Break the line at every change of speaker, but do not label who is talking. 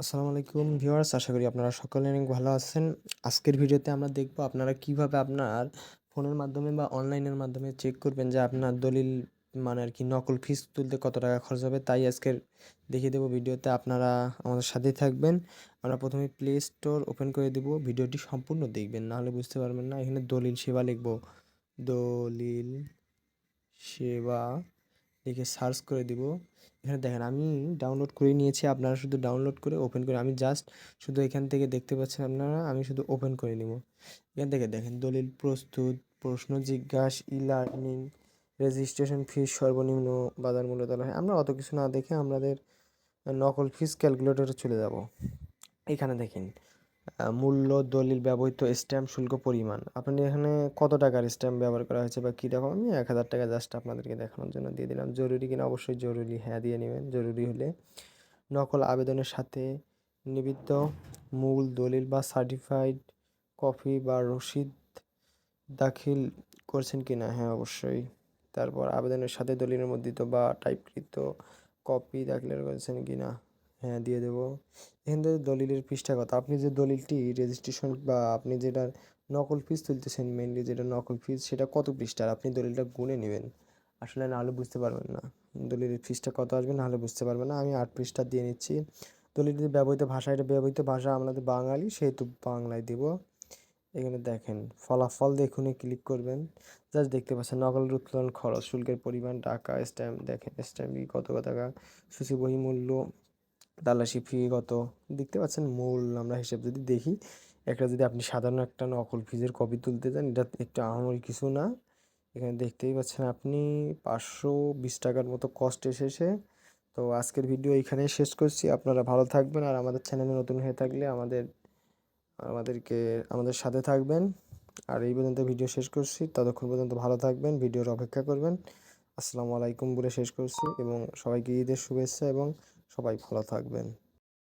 আসসালামু আলাইকুম ভিউয়ার্স, আশা করি আপনারা সকলে অনেক ভালো আছেন। আজকের ভিডিওতে আমরা দেখব আপনারা কীভাবে আপনার ফোনের মাধ্যমে বা অনলাইনের মাধ্যমে চেক করবেন যে আপনার দলিল মানে আর কি নকল ফিস তুলতে কত টাকা খরচ হবে। তাই আজকের দেখিয়ে দেবো ভিডিওতে আপনারা আমাদের সাথেই থাকবেন। আমরা প্রথমে প্লে স্টোর ওপেন করে দেব। ভিডিওটি সম্পূর্ণ দেখবেন নাহলে বুঝতে পারবেন না। এখানে দলিল সেবা লিখব। দলিল সেবা লিখে সার্চ করে দিব। এখানে দেখেন, আমি ডাউনলোড করে নিয়েছি। আপনারা শুধু ডাউনলোড করে ওপেন করে, আমি জাস্ট শুধু এখান থেকে দেখতে পাচ্ছেন আপনারা, আমি শুধু ওপেন করে নিব। এখান থেকে দেখেন, দলিল প্রস্তুত, প্রশ্ন জিজ্ঞাসা ই লার্নিং রেজিস্ট্রেশন ফিস সর্বনিম্ন, বাজার মূল্য হয় আমরা অত কিছু না দেখে আমাদের নকল ফিস ক্যালকুলেটরে চলে যাব। এখানে দেখেন মূল্য, দলিল ব্যবহৃত স্ট্যাম্প শুল্ক পরিমাণ। আপনি এখানে কত টাকার স্ট্যাম্প ব্যবহার করা হয়েছে বা কী রকম? আমি এক হাজার টাকা জাস্ট আপনাদেরকে দেখানোর জন্য দিয়ে দিলাম। জরুরি কিনা? অবশ্যই জরুরি। হ্যাঁ দিয়ে নেবেন। জরুরি হলে নকল আবেদনের সাথে নিবিদ্ধ মূল, দলিল বা সার্টিফাইড কপি বা রসিদ দাখিল করছেন কি না হ্যাঁ অবশ্যই। তারপর আবেদনের সাথে দলিলের মুদ্রিত বা টাইপকৃত কপি দাখিল করেছেন কি না হ্যাঁ দিয়ে দেবো। এখান থেকে দলিলের পৃষ্ঠা কথা। আপনি যে দলিলটি রেজিস্ট্রেশন বা আপনি যেটা নকল ফিস তুলতেছেন মেনলি যেটা নকল ফিস সেটা কত পৃষ্ঠার? আপনি দলিলটা গুনে নেবেন। আসলে নাহলে বুঝতে পারবেন না। দলিলের ফিসটা কত আসবে নাহলে বুঝতে পারবেন না। আমি আট পৃষ্ঠা দিয়ে নিচ্ছি। দলিলটির ব্যবহৃত ভাষা, এটা ব্যবহৃত ভাষা আমাদের বাঙালি, সেহেতু বাংলায় দেব। এখানে দেখেন, ফলাফল দেখুনে ক্লিক করবেন। জাস্ট দেখতে পাচ্ছেন নকলের উত্তোলন খরচ, শুল্কের পরিমাণ, টাকা স্ট্যাম্প দেখেন স্ট্যাম্প কত টাকা? সূচি মূল্য তালাশি ফি কত? দেখতে পাচ্ছেন মূল আমরা হিসেব যদি দেখি, একটা যদি আপনি সাধারণ একটা নকল ফিজের কপি তুলতে চান, এটা একটু আহামরি কিছু না। এখানে দেখতেই পাচ্ছেন আপনি পাঁচশো বিশ টাকার মতো কষ্ট এসেছে। তো আজকের ভিডিও এখানে শেষ করছি। আপনারা ভালো থাকবেন আর আমাদের চ্যানেলে নতুন হয়ে থাকলে আমাদের, আমাদেরকে, আমাদের সাথে থাকবেন। আর এই পর্যন্ত ভিডিও শেষ করছি। ততক্ষণ পর্যন্ত ভালো থাকবেন ভিডিওর অপেক্ষা করবেন। আসসালামু আলাইকুম বলে শেষ করছি এবং সবাইকে ঈদের শুভেচ্ছা এবং সবাই ভালো থাকবেন।